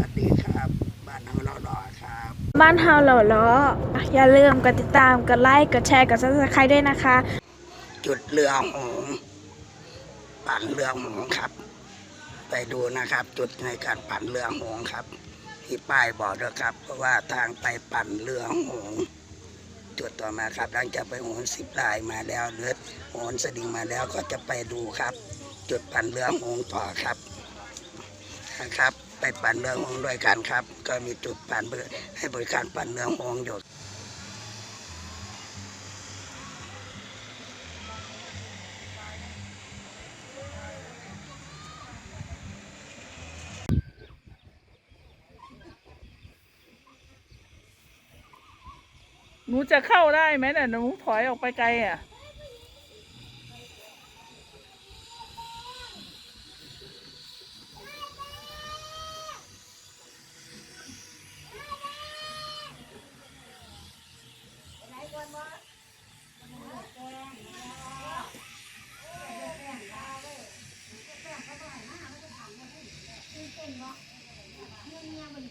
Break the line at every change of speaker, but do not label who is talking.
วัสดีครับ บ้านเฮาเรารอครับ
บ้านเฮาเหล่าล้ออย่าลืมกดติดตาม กดไลค์ กดแชร์ กดซับสไครต์ด้วยนะคะ
จุดเรือหงส์ปั่นเรือหงส์ครับ ไปดูนะครับ จุดในการปั่นเรือหงส์ครับที่ป้ายบอกด้วยครับ เพราะว่าทางไปปั่นเรือหงส์จุดต่อมาครับหลังจากไปโหนสิบลายมาแล้วหรือโหนสลิงมาแล้วก็จะไปดูครับ จุดปั่นเรือหงส์ต่อครับนะครับ ไปปั่นเรือหงด้วยกันครับ ก็มีจุดปั่นเพื่อให้บริการปั่นเรือหงอยู่
หนูจะเข้าได้ไหมน่ะหนูถอยออกไปไกลอะ
เนาะเรื่องเงี้ยมัน